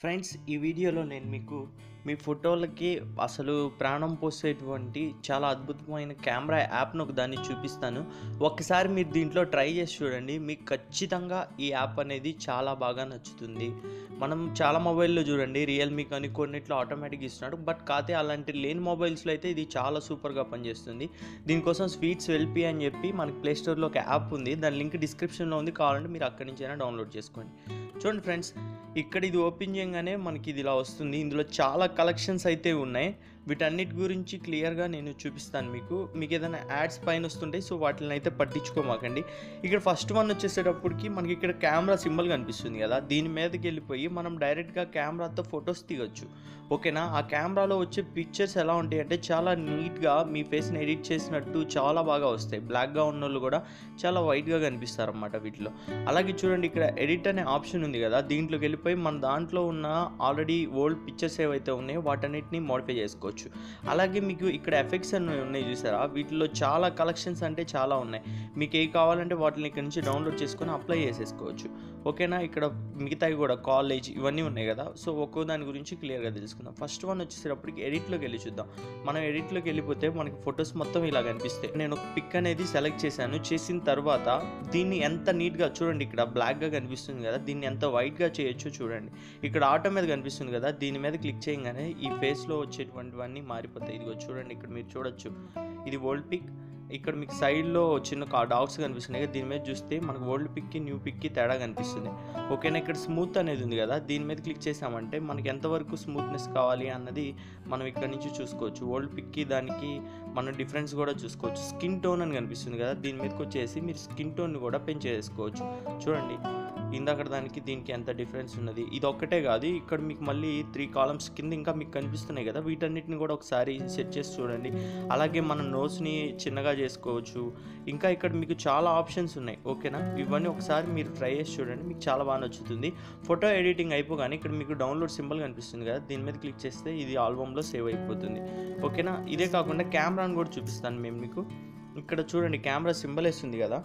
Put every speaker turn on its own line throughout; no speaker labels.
Friends ఈ వీడియోలో నేను మీకు మీ ఫోటోలకి అసలు ప్రాణం పోసేటువంటి చాలా అద్భుతమైన కెమెరా యాప్ను ఒక దాన్ని చూపిస్తాను. ఒక్కసారి మీరు దీంట్లో ట్రై చేసి చూడండి. మీకు ఖచ్చితంగా ఈ యాప్ అనేది చాలా బాగా నచ్చుతుంది. మనం చాలా మొబైల్లో చూడండి. రియల్మీ కానీ కొన్నిట్లో ఆటోమేటిక్ ఇస్తున్నాడు. బట్ కాతే అలాంటి లేని మొబైల్స్లో అయితే ఇది చాలా సూపర్గా పనిచేస్తుంది. దీనికోసం స్వీట్స్ వెల్పి అని చెప్పి మనకి ప్లే స్టోర్లో ఒక యాప్ ఉంది. దాని లింక్ డిస్క్రిప్షన్లో ఉంది. కావాలంటే మీరు అక్కడి నుంచైనా డౌన్లోడ్ చేసుకోండి. చూడండి ఫ్రెండ్స్ ఇక్కడ ఇది ఓపెన్ చేయగానే మనకి ఇది ఇలా వస్తుంది. ఇందులో చాలా కలెక్షన్స్ అయితే ఉన్నాయి. వీటన్నిటి గురించి క్లియర్గా నేను చూపిస్తాను మీకు. మీకు ఏదైనా యాడ్స్ పైన వస్తుంటాయి సో వాటిని అయితే పట్టించుకోమాకండి. ఇక్కడ ఫస్ట్ వన్ వచ్చేసేటప్పటికి మనకి ఇక్కడ కెమెరా సింబల్ కనిపిస్తుంది కదా. దీని మీదకి వెళ్ళిపోయి మనం డైరెక్ట్గా కెమెరాతో ఫొటోస్ తీయొచ్చు ఓకేనా? ఆ కెమెరాలో వచ్చే పిక్చర్స్ ఎలా ఉంటాయి అంటే చాలా నీట్గా మీ ఫేస్ని ఎడిట్ చేసినట్టు చాలా బాగా వస్తాయి. బ్లాక్గా ఉన్న వాళ్ళు కూడా చాలా వైట్గా కనిపిస్తారు అన్నమాట వీటిలో. అలాగే చూడండి ఇక్కడ ఎడిట్ అనే ఆప్షన్ ఉంది కదా. దీంట్లోకి వెళ్ళిపోయి మన దాంట్లో ఉన్న ఆల్రెడీ ఓల్డ్ పిక్చర్స్ ఏవైతే ఉన్నాయో వాటన్నిటిని మోడిఫై చేసుకోవచ్చు. అలాగే మీకు ఇక్కడ ఎఫెక్ట్స్ అన్నీ ఉన్నాయి చూసారా? వీటిలో చాలా కలెక్షన్స్ అంటే చాలా ఉన్నాయి. మీకు ఏ కావాలంటే వాటిని ఇక్కడ నుంచి డౌన్లోడ్ చేసుకొని అప్లై చేసేసుకోవచ్చు. ఓకేనా? ఇక్కడ మిగతావి కూడా కాలేజ్ ఇవన్నీ ఉన్నాయి కదా. సో ఒక్కో దాని గురించి క్లియర్గా తెలుసుకుందాం. ఫస్ట్ వన్ వచ్చేసేటప్పటికి ఎడిట్లోకి వెళ్ళి చూద్దాం. మనం ఎడిట్లోకి వెళ్ళిపోతే మనకి ఫొటోస్ మొత్తం ఇలా కనిపిస్తాయి. నేను ఒక పిక్ అనేది సెలెక్ట్ చేశాను. చేసిన తర్వాత దీన్ని ఎంత నీట్గా చూడండి. ఇక్కడ బ్లాక్గా కనిపిస్తుంది కదా. దీన్ని ఎంత వైట్గా చేయొచ్చో చూడండి. ఇక్కడ ఆటో మీద కనిపిస్తుంది కదా. దీని మీద క్లిక్ చేయగానే ఈ ఫేస్లో వచ్చేటువంటివన్నీ మారిపోతాయి. ఇదిగో చూడండి. ఇక్కడ మీరు చూడొచ్చు. ఇది ఓల్డ్ పిక్. ఇక్కడ మీకు సైడ్లో చిన్న కా డాగ్స్ కనిపిస్తున్నాయి దీని మీద చూస్తే మనకు ఓల్డ్ పిక్కి న్యూ పిక్కి తేడా కనిపిస్తుంది. ఓకేనా ఇక్కడ స్మూత్ అనేది ఉంది కదా దీని మీద క్లిక్ చేసామంటే మనకి ఎంతవరకు స్మూత్నెస్ కావాలి అన్నది మనం ఇక్కడ నుంచి చూసుకోవచ్చు. ఓల్డ్ పిక్కి దానికి మనం డిఫరెన్స్ కూడా చూసుకోవచ్చు. స్కిన్ టోన్ అని కనిపిస్తుంది కదా దీని మీదకి వచ్చేసి మీరు స్కిన్ టోన్ కూడా పెంచేసుకోవచ్చు చూడండి ఇందాక దానికి దీనికి ఎంత డిఫరెన్స్ ఉన్నది? ఇది ఒక్కటే కాదు ఇక్కడ మీకు మళ్ళీ త్రీ కాలమ్స్ కింద ఇంకా మీకు కనిపిస్తున్నాయి కదా వీటన్నిటిని కూడా ఒకసారి సెట్ చేసి చూడండి. అలాగే మన నోస్ని చిన్నగా చేసుకోవచ్చు. ఇంకా ఇక్కడ మీకు చాలా ఆప్షన్స్ ఉన్నాయి ఓకేనా? ఇవన్నీ ఒకసారి మీరు ట్రై చేసి చూడండి మీకు చాలా బాగా నచ్చుతుంది. ఫోటో ఎడిటింగ్ అయిపోగానే ఇక్కడ మీకు డౌన్లోడ్ సింబల్ కనిపిస్తుంది కదా దీని మీద క్లిక్ చేస్తే ఇది ఆల్బమ్లో సేవ్ అయిపోతుంది ఓకేనా? ఇదే కాకుండా కెమెరా కెమెరాను కూడా చూపిస్తాను మేము మీకు. ఇక్కడ చూడండి కెమెరా సింబల్ వేస్తుంది కదా.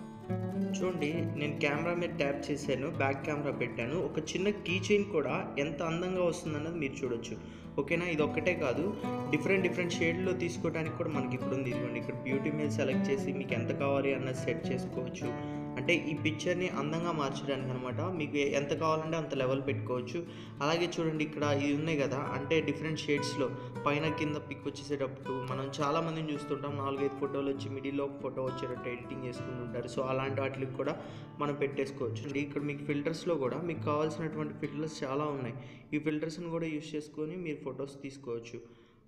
చూడండి నేను కెమెరా మీద ట్యాప్ చేశాను బ్యాక్ కెమెరా పెట్టాను. ఒక చిన్న కీ చైన్ కూడా ఎంత అందంగా వస్తుందన్నది మీరు చూడొచ్చు. ఓకేనా? ఇది ఒక్కటే కాదు. డిఫరెంట్ డిఫరెంట్ షేడ్లో తీసుకోవడానికి కూడా మనకి ఇప్పుడు ఉంది ఇదిగోండి ఇక్కడ బ్యూటీ మీద సెలెక్ట్ చేసి మీకు ఎంత కావాలి అన్నది సెట్ చేసుకోవచ్చు. అంటే ఈ పిక్చర్ని అందంగా మార్చడానికి అనమాట మీకు ఎంత కావాలంటే అంత లెవెల్ పెట్టుకోవచ్చు. అలాగే చూడండి ఇక్కడ ఇది ఉన్నాయి కదా అంటే డిఫరెంట్ షేడ్స్లో పైన కింద పిక్ వచ్చేసేటప్పుడు మనం చాలామందిని చూస్తుంటాం. నాలుగైదు ఫోటోలు వచ్చి మిడిల్లో ఒక ఫోటో వచ్చేటట్టు ఎడిటింగ్ చేసుకుంటుంటారు సో అలాంటి వాటికి కూడా మనం పెట్టేసుకోవచ్చు. అండి ఇక్కడ మీకు ఫిల్టర్స్లో కూడా మీకు కావాల్సినటువంటి ఫిల్టర్స్ చాలా ఉన్నాయి. ఈ ఫిల్టర్స్ని కూడా యూస్ చేసుకొని మీరు ఫొటోస్ తీసుకోవచ్చు.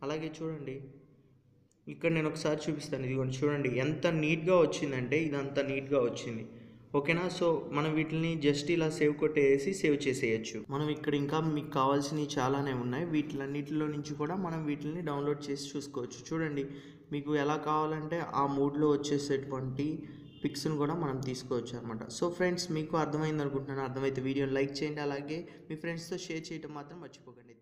అలాగే చూడండి. ఇక్కడ నేను ఒకసారి చూపిస్తాను. ఇదిగోండి చూడండి. ఎంత నీట్గా వచ్చిందంటే ఇదంతా నీట్గా వచ్చింది. ఓకేనా? సో మనం వీటిని జస్ట్ ఇలా సేవ్ కొట్టేసి సేవ్ చేసేయచ్చు. మనం ఇక్కడ ఇంకా మీకు కావాల్సినవి చాలానే ఉన్నాయి. వీటిలన్నిటిలో నుంచి కూడా మనం వీటిని డౌన్లోడ్ చేసి చూసుకోవచ్చు. చూడండి మీకు ఎలా కావాలంటే ఆ మూడ్లో వచ్చేసేటువంటి పిక్స్ని కూడా మనం తీసుకోవచ్చు అనమాట సో ఫ్రెండ్స్ మీకు అర్థమైంది అనుకుంటున్నాను. అర్థమైతే వీడియోని లైక్ చేయండి. అలాగే మీ ఫ్రెండ్స్తో షేర్ చేయడం మాత్రం మర్చిపోకండి.